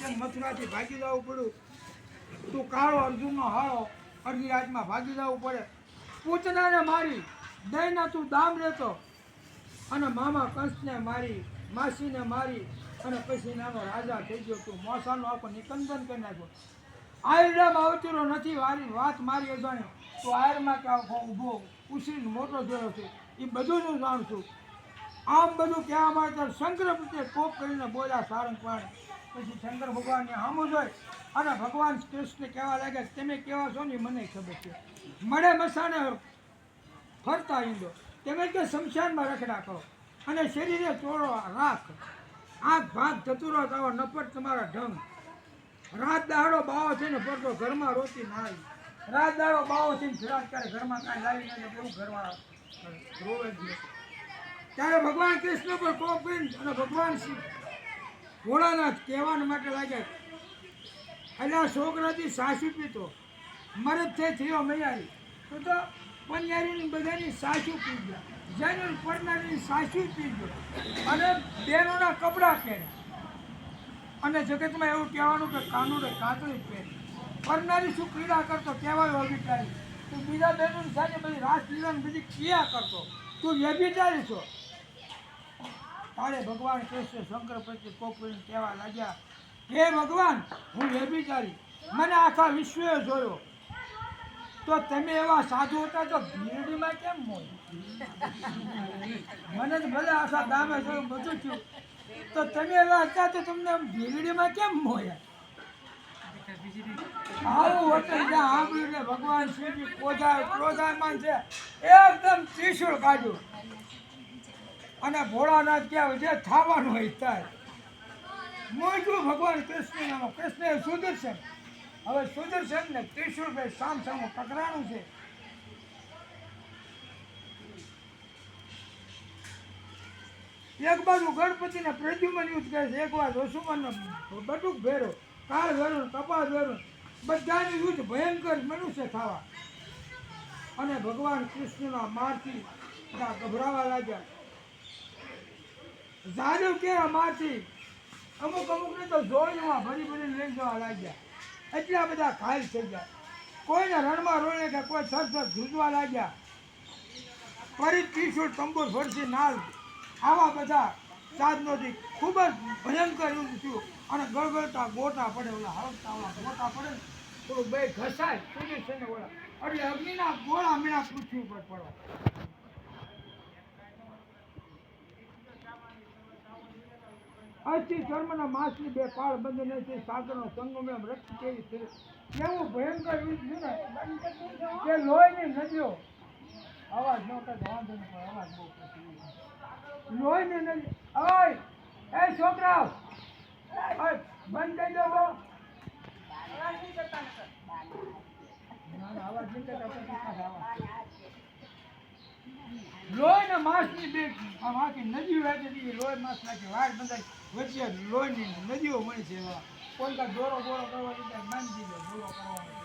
મથુરાથી ભાગી જવું પડ્યું, તું કાળો અર્જુનનો હાળો અડધી રાતમાં ભાગી જવું પડે. પૂતનાને મારી દહીંના તું દામ લેતો અને મામા કંસને મારી, માસીને મારી, અને પછી નાનો રાજા થઈ ગયો તું, મોસાનો આખો નિકંદન કરી નાખ્યો. આયરડામાં અવતરો નથી, વારી વાત મારી અજાણ્યો. તું આયરમાં કે આખો ઊભો ઉછરીને મોટો જોયો છે, એ બધું હું જાણું છું. આમ બધું કહેવા માટે શંકર પ્રત્યે કોપ કરીને બોલ્યા સારંગપાણ પછી શંકર ભગવાનને સામું જોઈ અને ભગવાન કૃષ્ણ કહેવા લાગે તમે કેવા છો ને મને ખબર છે. મળે મસાને ફરતા ઈંડો. તમે કે શમશાનમાં રખડા કરો અને શરીરે ચોળો રાખ. આંખ ભાગ ચતુરો તાવો નપટ તમારા ઢંગ. રાત દાડો બાવો છે ને ઘરમાં રોતી ના રાત દાડો બાવો છે ને કરે. ઘરમાં કાંઈ લાવીને એવું ઘરમાં રોવે જ ત્યારે ભગવાન કૃષ્ણ પર કોપ કરીને અને ભગવાન શ્રી ભોળાનાથ કહેવાના માટે લાગ્યા એટલે આ છોકરાથી સાસુ પીતો. મરદ થઈ થયો મૈયારી. તો તો પન્યારીની બધાની સાસુ પી ગયા. જેનું પડનારની સાસુ પી ગયો. અને બહેનોના કપડાં પહેર્યા. અને જગતમાં એવું કહેવાનું કે કાનુડે કાતરી પહેરી પરનારી શું ક્રીડા કરતો? કહેવાય અભિચારી તું બીજા બહેનોની સાથે બધી રાસલીલા ને બધી ક્રિયા કરતો. તું વ્યભિચારી છો. તારે ભગવાન કૃષ્ણ શંકર પછી કોકરીને કહેવા લાગ્યા, હે ભગવાન, હું વ્યભિચારી મને આખા વિશ્વએ જોયો. તો તમે એવા સાધુ હતા તો ભીરડીમાં કેમ મોય? મને તો ભલે આખા ગામે જોયું, બધું થયું. તો તમે એવા હતા તો તમને ભીરડીમાં કેમ મોયા? આવું હોટલ જ્યાં આંબળ્યું ભગવાન શ્રી ક્રોધાય ક્રોધાયમાન છે. એકદમ ત્રિશુળ કાઢ્યું. અને ભોળાનાથ ક્યાં જે થવાનું હોય થાય. મોજું ભગવાન કૃષ્ણ નામ કૃષ્ણ સુદર્શન હવે સુદર્શન ને ત્રિશુળ ભાઈ સામ ટકરાણું છે. એક બાજુ ગણપતિને પ્રદ્યુમન યુદ્ધ કહે છે, એક વાર વસુમાનનો બટુક ભેરો, કાળ ભેરો કપાળ વરુણ બધાની યુદ્ધ ભયંકર મનુષ્ય થવા. અને ભગવાન કૃષ્ણના મારથી ગભરાવા લાગ્યા. જાદવ કે મારથી અમુક અમુકને તો જોઈમાં ભરી ભરી લઈ જવા લાગ્યા. એટલા બધા ઘાયલ થઈ ગયા. કોઈને રણમાં રોડે કે કોઈ સર સર લાગ્યા. ફરી ત્રિશુળ તંબુર ફરસી નાલ આવા બધા સાધનોથી ખૂબ જ ભયંકર યુદ્ધ થયું. અને ગળગળતા ગોટા પડે, ઓલા હળકતા ઓલા ગોટા પડે ને થોડું બે ઘસાય સુધી છે ને ઓલા. એટલે અગ્નિના ગોળા મીણા પૃથ્વી ઉપર પડવા અસ્થિ ધર્મના માસની બે પાળ બંધને છે સાગરનો સંગમ એમ રક્ત કેવી છે? કેવું ભયંકર યુદ્ધ છે ને? કે લોહીની નદીઓ. અવાજ ન કરે વાંધો નહીં પણ અવાજ બહુ લોહીની નદી. ઓય! એ છોકરાઓ! ઓય બંધ કરી દો તો ના, ના, અવાજ નહીં કરતા અવાજ લોહી ને માસની બે આખી નદીઓ વહેતી હતી લોહી માસ નાખી વાડ બંધાય. વચ્ચે લોહીની નદીઓ મળી છે કોઈ કાંઈ દોરો બોરો કરવા દીધા માની દીધો દોરો કરવાનો